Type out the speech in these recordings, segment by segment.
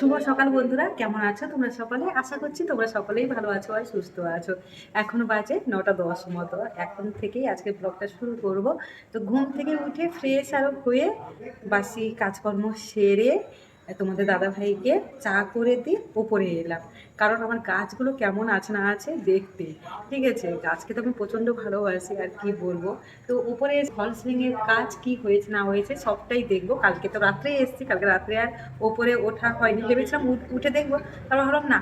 কেমন আছো তোমরা সকালে? আশা করছি তোমরা সকলেই ভালো আছো আর সুস্থ আছো। এখনও বাজে নটা দশ মতো। এখন থেকেই আজকে ব্লগটা শুরু করব। তো ঘুম থেকে উঠে ফ্রেশ আরও হয়ে বাসি কাজকর্ম সেরে তোমাদের দাদাভাইকে চা করে দিয়ে ওপরে এলাম। কারণ আমার গাছগুলো কেমন আছে না আছে দেখতে। ঠিক আছে, গাছকে তো আমি প্রচণ্ড ভালোবাসি, আর কি বলব? তো উপরে ফল সিলিংয়ের কাজ কি হয়েছে, না হয়েছে সবটাই দেখব। কালকে তো রাত্রেই এসেছি, কালকে রাত্রে আর ওপরে ওঠা হয়নি। ভেবেছিলাম উঠে দেখব, তারপর ভাবলাম না,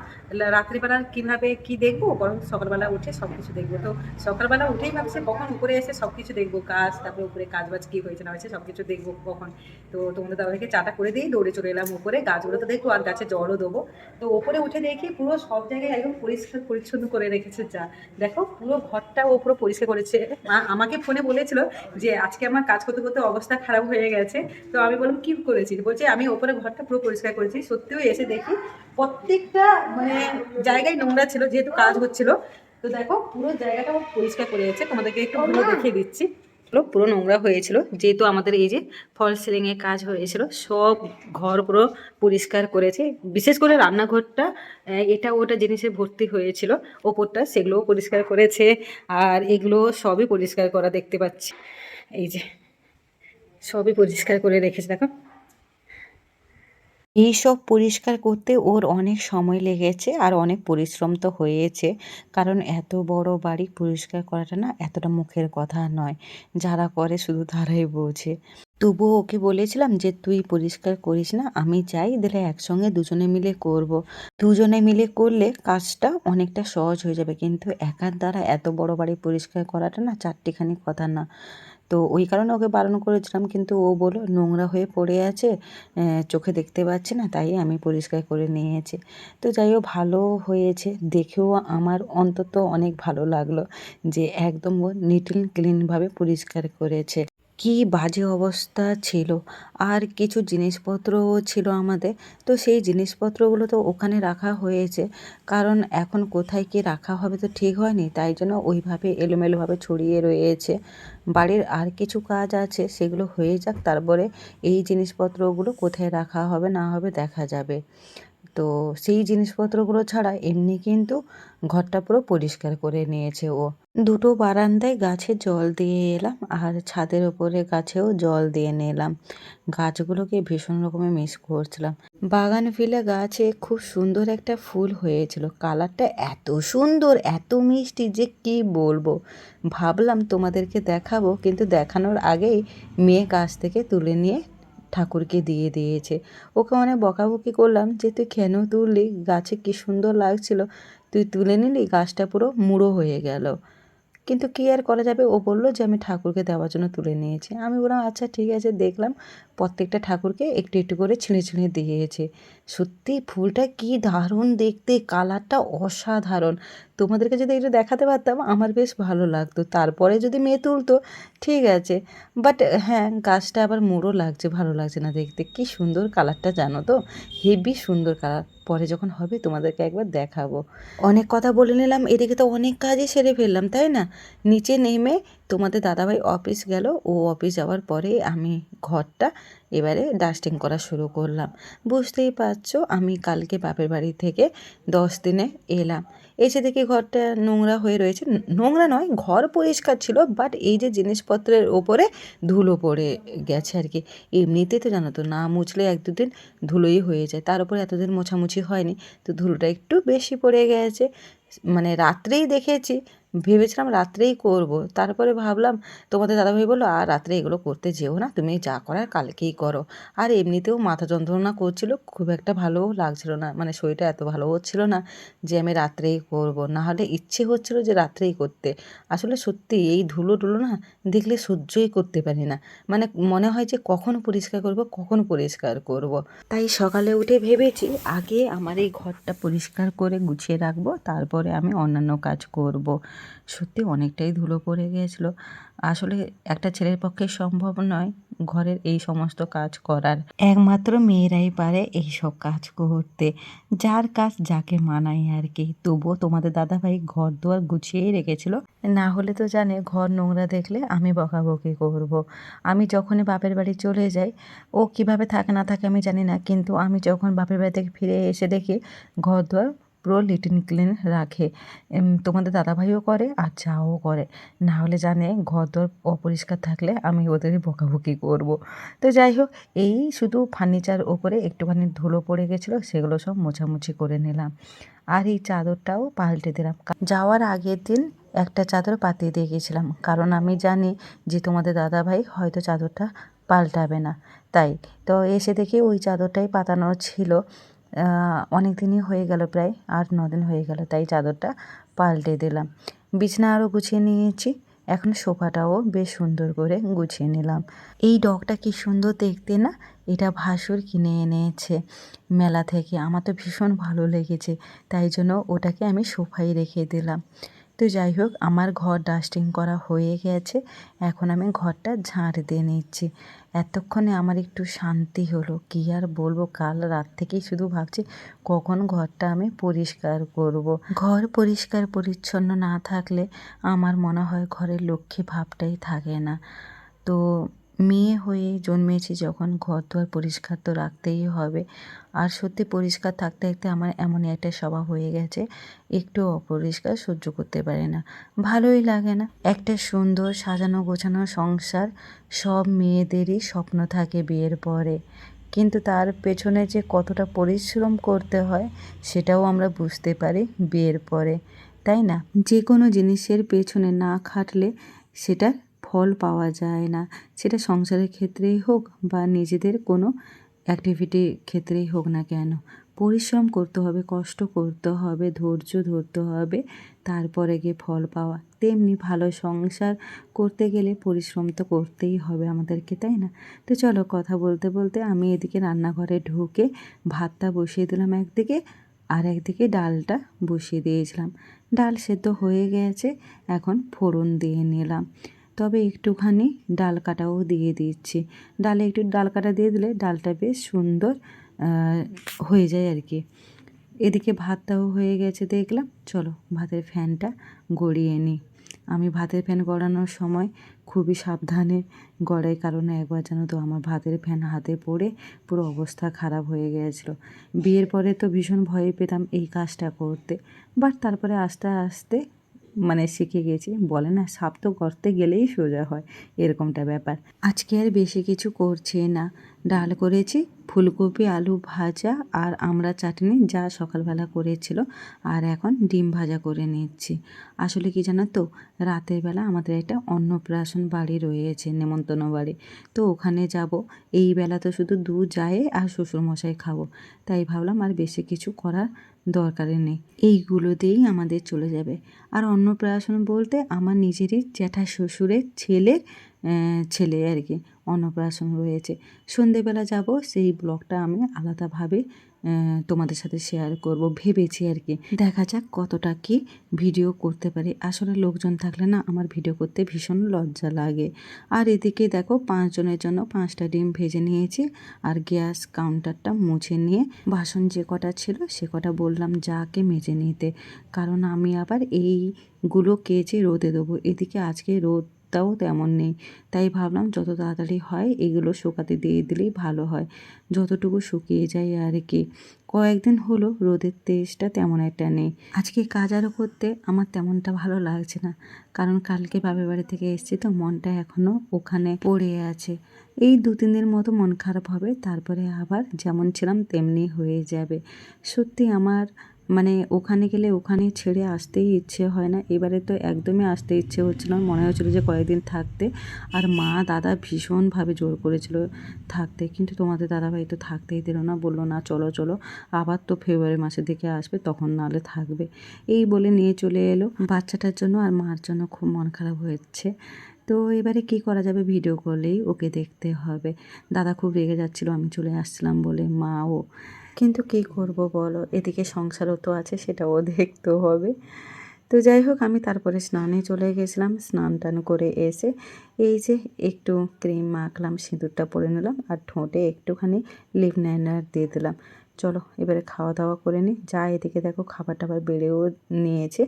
রাত্রিবেলা কীভাবে কি দেখব? বরং সকালবেলা উঠে সব কিছু দেখব। তো সকালবেলা উঠেই ভাবছি কখন উপরে এসে সব কিছু দেখব কাজ তারপরে উপরে কাজ বাজ কী হয়েছে, না হয়েছে সব কিছু দেখব কখন। তো তোমাদের দাদাকে চাটা করে দিয়েই দৌড়ে চলে এলাম উপরে। গাছগুলো তো দেখব, আর গাছে জলও দেবো। তো ওপরে উঠে দেখি পুরো সব জায়গায় একদম পরিষ্কার পরিচ্ছন্ন করে রেখেছে যা। দেখো পুরো ঘরটা ও পুরো পরিষ্কার করেছে। মা আমাকে ফোনে বলেছিল যে আজকে আমার কাজ করতে করতে অবস্থা খারাপ হয়ে গেছে। তো আমি বললাম কি করেছি? বলছে আমি ওপরে ঘরটা পুরো পরিষ্কার করেছি। সত্যিও এসে দেখি প্রত্যেকটা মানে জায়গায় নোংরা ছিল যেহেতু কাজ হচ্ছিল। তো দেখো পুরো জায়গাটা পরিষ্কার করে গেছে তোমাদেরকে একটু পুরো দেখিয়ে দিচ্ছি। পুরো নোংরা হয়েছিল। যেহেতু আমাদের এই যে ফল সিলিংয়ে কাজ হয়েছিল, সব ঘর পুরো পরিষ্কার করেছে। বিশেষ করে রান্নাঘরটা এটা ওটা জিনিসে ভর্তি হয়েছিল। ওপরটা সেগুলোও পরিষ্কার করেছে, আর এগুলো সবই পরিষ্কার করা দেখতে পাচ্ছি। এই যে সবই পরিষ্কার করে রেখেছে, দেখো। এইসব পরিষ্কার করতে ওর অনেক সময় লেগেছে আর অনেক পরিশ্রম তো হয়েছে। কারণ এত বড় বাড়ি পরিষ্কার করাটা না এতটা মুখের কথা নয়। যারা করে শুধু তারাই বোঝে। তবুও ওকে বলেছিলাম যে, তুই পরিষ্কার করিস না, আমি চাই দিলে একসঙ্গে দুজনে মিলে করব। দুজনে মিলে করলে কাজটা অনেকটা সহজ হয়ে যাবে। কিন্তু একার দ্বারা এত বড় বাড়ি পরিষ্কার করাটা না চারটিখানি কথা না। তো ওই কারণে ওকে বারণ করেছিলাম, কিন্তু ও বলো নোংরা হয়ে পড়ে আছে চোখে দেখতে পাচ্ছে না, তাই আমি পরিষ্কার করে নিয়েছি। তো যাই হোক, ভালো হয়েছে। দেখেও আমার অন্তত অনেক ভালো লাগল যে একদম ও নিট অ্যান্ড ক্লিনভাবে পরিষ্কার করেছে। কি বাজে অবস্থা ছিল। আর কিছু জিনিসপত্রও ছিল আমাদের। তো সেই জিনিসপত্রগুলো তো ওখানে রাখা হয়েছে। কারণ এখন কোথায় কি রাখা হবে তো ঠিক হয়নি। তাই জন্য ওইভাবে এলোমেলোভাবে ছড়িয়ে রয়েছে। বাড়ির আর কিছু কাজ আছে, সেগুলো হয়ে যাক। তারপরে এই জিনিসপত্রগুলো কোথায় রাখা হবে না হবে দেখা যাবে। তো সেই জিনিসপত্রগুলো ছাড়া এমনি কিন্তু ঘরটা পুরো পরিষ্কার করে নিয়েছে ও। দুটো বারান্দায় গাছে জল দিয়ে এলাম আর ছাদের ওপরে গাছেও জল দিয়ে নিলাম। গাছগুলোকে ভীষণ রকমের মিস করছিলাম। বাগান ফিলে গাছে খুব সুন্দর একটা ফুল হয়েছিল। কালারটা এত সুন্দর, এত মিষ্টি যে কি বলব। ভাবলাম তোমাদেরকে দেখাবো, কিন্তু দেখানোর আগেই মেয়ে গাছ থেকে তুলে নিয়ে ঠাকুরকে দিয়ে দিয়েছে। ওকে অনেক বকাবকি করলাম যে, তুই কেন তুললি? গাছে কি সুন্দর লাগছিল। তুই তুলে নিলি, গাছটা পুরো মুড়ো হয়ে গেল। কিন্তু কী আর করা যাবে? ও বলল যে, আমি ঠাকুরকে দেওয়ার জন্য তুলে নিয়েছি। আমি বললাম আচ্ছা ঠিক আছে। দেখলাম প্রত্যেকটা ঠাকুরকে একটু একটু করে ছিঁড়ে ছিঁড়ে দিয়েছে। সত্যি, ফুলটা কি দারুণ দেখতে! কালারটা অসাধারণ। তোমাদেরকে যদি একটু দেখাতে পারতাম, আমার বেশ ভালো লাগতো। তারপরে যদি মেয়ে তুলতো, ঠিক আছে। বাট হ্যাঁ গাছটা আবার মোড়ও লাগছে, ভালো লাগছে না দেখতে। কি সুন্দর কালারটা জানো তো? হেভি সুন্দর কালার। পরে যখন হবে, তোমাদেরকে একবার দেখাবো। অনেক কথা বলে নিলাম, এদিকে তো অনেক কাজই সেরে ফেললাম, তাই না? নিচে নেমে তোমাদের দাদাভাই অফিস গেল, ও অফিস যাওয়ার পরে আমি ঘরটা এবারে ডাস্টিং করা শুরু করলাম। বুঝতেই পারছ, আমি কালকে বাপের বাড়ি থেকে দশ দিনে এলাম। এসে দেখি ঘরটা নোংরা হয়ে রয়েছে। নোংরা নয়, ঘর পরিষ্কার ছিল বাট এই যে জিনিসপত্রের ওপরে ধুলো পড়ে গেছে আর কি। এমনিতে তো জানো তো, না মুছলে এক দুদিন ধুলোই হয়ে যায়। তার উপরে এতদিন মোছামুছি হয়নি, তো ধুলোটা একটু বেশি পড়ে গেছে। মানে রাত্রেই দেখেছি ভেবেছিলাম রাত্রেই করব। তারপরে ভাবলাম, তোমাদের দাদাভাই বলল, আর রাত্রে এগুলো করতে যেও না, তুমি যা করার কালকেই করো। আর এমনিতেও মাথা যন্ত্রণা করছিল, খুব একটা ভালোও লাগছিল না মানে শরীরটা এত ভালো হচ্ছিল না যে আমি রাত্রেই করব। না হলে ইচ্ছে হচ্ছিল যে রাত্রেই করতে। আসলে সত্যি এই ধুলো টুলো না দেখলে সহ্যই করতে পারি না। মানে মনে হয় যে কখন পরিষ্কার করব, কখন পরিষ্কার করব। তাই সকালে উঠে ভেবেছি, আগে আমার এই ঘরটা পরিষ্কার করে গুছিয়ে রাখব, তারপরে আমি অন্যান্য কাজ করব। সত্যি অনেকটাই ধুলো পড়ে গিয়েছিল। আসলে একটা ছেলের পক্ষে সম্ভব নয় ঘরের এই সমস্ত কাজ করার। একমাত্র মেয়েরাই পারে এইসব কাজ করতে। যার কাজ যাকে মানায় আর কি। তবুও তোমাদের দাদাভাই ঘর দুয়ার গুছিয়েই রেখেছিল। না হলে তো জানে ঘর নোংরা দেখলে আমি বকাবকি করব। আমি যখনই বাপের বাড়ি চলে যাই, ও কীভাবে থাকে না থাকে আমি জানি না। কিন্তু আমি যখন বাপের বাড়ি থেকে ফিরে এসে দেখি ঘর দুয়ার পুরো লিটিন ক্লিন রাখে। তোমাদের দাদাভাইও করে আর যাও করে। না হলে জানে ঘর দর অপরিষ্কার থাকলে আমি ওদের বকাবকি করব। তো যাই হোক, এই শুধু ফার্নিচার ওপরে একটুখানি ধুলো পড়ে গেছিল, সেগুলো সব মোছামুছি করে নিলাম। আর এই চাদরটাও পাল্টে দিলাম। যাওয়ার আগের দিন একটা চাদর পাতিয়ে দিয়ে গেছিলাম। কারণ আমি জানি যে তোমাদের দাদাভাই হয়তো চাদরটা পাল্টাবে না। তাই তো এসে দেখি ওই চাদরটাই পাতানো ছিল। অনেক দিনই হয়ে গেল, প্রায় আট, ন দিন হয়ে গেল, তাই চাদরটা পাল্টে দিলাম। বিছনা আরও গুছিয়ে নিয়েছি, এখন সোফাটাও বেশ সুন্দর করে গুছিয়ে নিলাম। এই ডগটা কি সুন্দর দেখতে না? এটা ভাসুর কিনে এনেছে মেলা থেকে, আমার তো ভীষণ ভালো লেগেছে, তাই জন্য ওটাকে আমি সোফায় রেখে দিলাম। তো যাই হোক, আমার ঘর ডাস্টিং করা হয়ে গেছে, এখন আমি ঘরটা ঝাঁট দিয়ে নিচ্ছি। এতক্ষণে আমার একটু শান্তি হলো কী আর বলব, কাল রাত থেকেই শুধু ভাবছি কখন ঘরটা আমি পরিষ্কার করব। ঘর পরিষ্কার পরিচ্ছন্ন না থাকলে আমার মনে হয় ঘরের লক্ষ্মী ভাবটাই থাকে না তো মেয়ে হয়ে জন্মেছি যখন ঘর দুয়ার পরিষ্কার তো রাখতেই হবে। আর সত্যি পরিষ্কার থাকতে থাকতে আমার এমন একটা স্বভাব হয়ে গেছে, একটু অপরিষ্কার সহ্য করতে পারে না। ভালোই লাগে না। একটা সুন্দর সাজানো গোছানো সংসার, সব মেয়েদেরই স্বপ্ন থাকে বিয়ের পরে। কিন্তু তার পেছনে যে কতটা পরিশ্রম করতে হয়, সেটাও আমরা বুঝতে পারি বিয়ের পরে। তাই না? যে কোনো জিনিসের পেছনে না খাটলে সেটার ফল পাওয়া যায় না। সেটা সংসারের ক্ষেত্রেই হোক বা নিজেদের কোনো অ্যাক্টিভিটির ক্ষেত্রেই হোক না কেন। পরিশ্রম করতে হবে, কষ্ট করতে হবে, ধৈর্য ধরতে হবে, তারপরে গিয়ে ফল পাওয়া। তেমনি ভালো সংসার করতে গেলে পরিশ্রম তো করতেই হবে আমাদেরকে, তাই না? তো চলো কথা বলতে বলতে আমি এদিকে রান্নাঘরে ঢুকে ভাতটা বসিয়ে দিলাম একদিকে আর একদিকে ডালটা বসিয়ে দিয়েছিলাম। ডাল সেদ্ধ হয়ে গেছে, এখন ফোড়ন দিয়ে নিলাম। তবে একটুখানি ডাল কাটাও দিয়ে দিচ্ছি। ডালে একটু ডাল কাটা দিয়ে দিলে ডালটা বেশ সুন্দর হয়ে যায় আর কি। এদিকে ভাতটাও হয়ে গেছে দেখলাম। চলো ভাতের ফ্যানটা গড়িয়ে নিই আমি ভাতের ফ্যান গড়ানোর সময় খুবই সাবধানে গড়াই, কারণ একবার জানো তো আমার ভাতের ফ্যান হাতে পড়ে পুরো অবস্থা খারাপ হয়ে গিয়েছিল বিয়ের পরে তো ভীষণ ভয় পেতাম এই কাজটা করতে। বাট তারপরে আস্তে আস্তে মানে শিখে গেছি। বলে না, সাপ তো গর্তে গেলেই সোজা হয়, এরকমটা ব্যাপার। আজকে আর বেশি কিছু করছে না। ডাল করেছি ফুলকপি আলু ভাজা আর আমরা চাটনি যা সকালবেলা করেছিল আর এখন ডিম ভাজা করে নিচ্ছি। আসলে কি জানো তো রাতের বেলা আমাদের একটা অন্নপ্রাশন বাড়ি রয়েছে নেমন্তন্ন বাড়ি। তো ওখানে যাব এই বেলা তো শুধু দু যায় আর শ্বশুরমশাই খাব। তাই ভাবলাম আর বেশি কিছু করার দরকারই নেই। এইগুলো দিয়েই আমাদের চলে যাবে। আর অন্নপ্রাশন বলতে আমার নিজেরই জ্যাঠা শ্বশুরের ছেলে আহ, ছেলে আর কি, অন্নপ্রাশন রয়েছে। সন্ধেবেলা যাব, সেই ব্লগটা আমি আলাদাভাবে তোমাদের সাথে শেয়ার করব, ভেবেছি আর কি। দেখা যাক কতটা কি ভিডিও করতে পারি। আসলে লোকজন থাকলে না, আমার ভিডিও করতে ভীষণ লজ্জা লাগে। আর এদিকে দেখো, পাঁচজনের জন্য পাঁচটা ডিম ভেজে নিয়েছি, আর গ্যাস কাউন্টারটা মুছে নিয়ে, বাসন যে কটা ছিল, সে কটা বললাম যাকে মেজে নিতে। কারণ আমি আবার এইগুলো কেচে রোদে দেবো। এদিকে আজকে রোদটাও তেমন নেই। তাই ভাবলাম যত তাড়াতাড়ি হয় এগুলো শুকাতে দিয়ে দিলেই ভালো হয়। যতটুকু শুকিয়ে যায় আর কি। কয়েকদিন হলো রোদের তেজটা তেমন একটা নেই। আজকে কাজ আরও করতে আমার তেমনটা ভালো লাগছে না। কারণ কালকে বাপের বাড়ি থেকে এসেছি তো মনটা এখনও ওখানে পড়ে আছে। এই দু তিন দিন মতো মন খারাপ হবে, তারপরে আবার যেমন ছিলাম তেমনি হয়ে যাবে। সত্যি আমার মানে ওখানে গেলে ওখানে ছেড়ে আসতেই ইচ্ছে হয় না। এবারে তো একদমই আসতে ইচ্ছে হচ্ছিল না। মনে হচ্ছিল যে কয়েকদিন থাকতে। আর মা, দাদা ভীষণভাবে জোর করেছিল থাকতে। কিন্তু তোমাদের দাদাভাই তো থাকতেই দিল না। বলল, না, চলো চলো। আবার তো ফেব্রুয়ারি মাসের দিকে আসবে, তখন নাহলে থাকবে। এই বলে নিয়ে চলে এলো বাচ্চাটার জন্য। আর মার জন্য খুব মন খারাপ হয়েছে। তো এবারে কি করা যাবে ভিডিও কলেই ওকে দেখতে হবে। দাদা খুব রেগে যাচ্ছিল, আমি চলে আসছিলাম বলে। মাও কিন্তু কি করব বলো? এদিকে সংসারও তো আছে, সেটাও দেখতে হবে। তো যাই হোক, আমি তারপরে স্নানে চলে গেছিলাম, স্নান টান করে এসে এই যে একটু ক্রিম মাখলাম, সিঁদুরটা পরে নিলাম আর ঠোঁটে একটুখানি লিপ নাইনার দিয়ে দিলাম। চলো এবারে খাওয়া দাওয়া করে নিই। যা এদিকে দেখো খাবার টাবার বেড়েও নিয়েছে।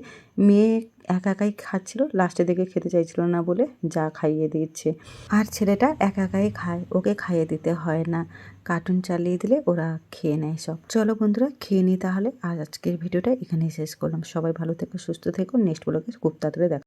মেয়ে একা একাই খাচ্ছিল লাস্টের দিকে খেতে চাইছিল না বলে যা খাইয়ে দিচ্ছে। আর ছেলেটা একা একাই খায়, ওকে খাইয়ে দিতে হয় না। কার্টুন চালিয়ে দিলে ওরা খেয়ে নেয় সব। চলো বন্ধুরা, খেয়ে নিই তাহলে। আর আজকের ভিডিওটা এখানেই শেষ করলাম। সবাই ভালো থেকো, সুস্থ থেকো। নেক্সট ব্লগে খুব তাড়াতাড়ি দেখা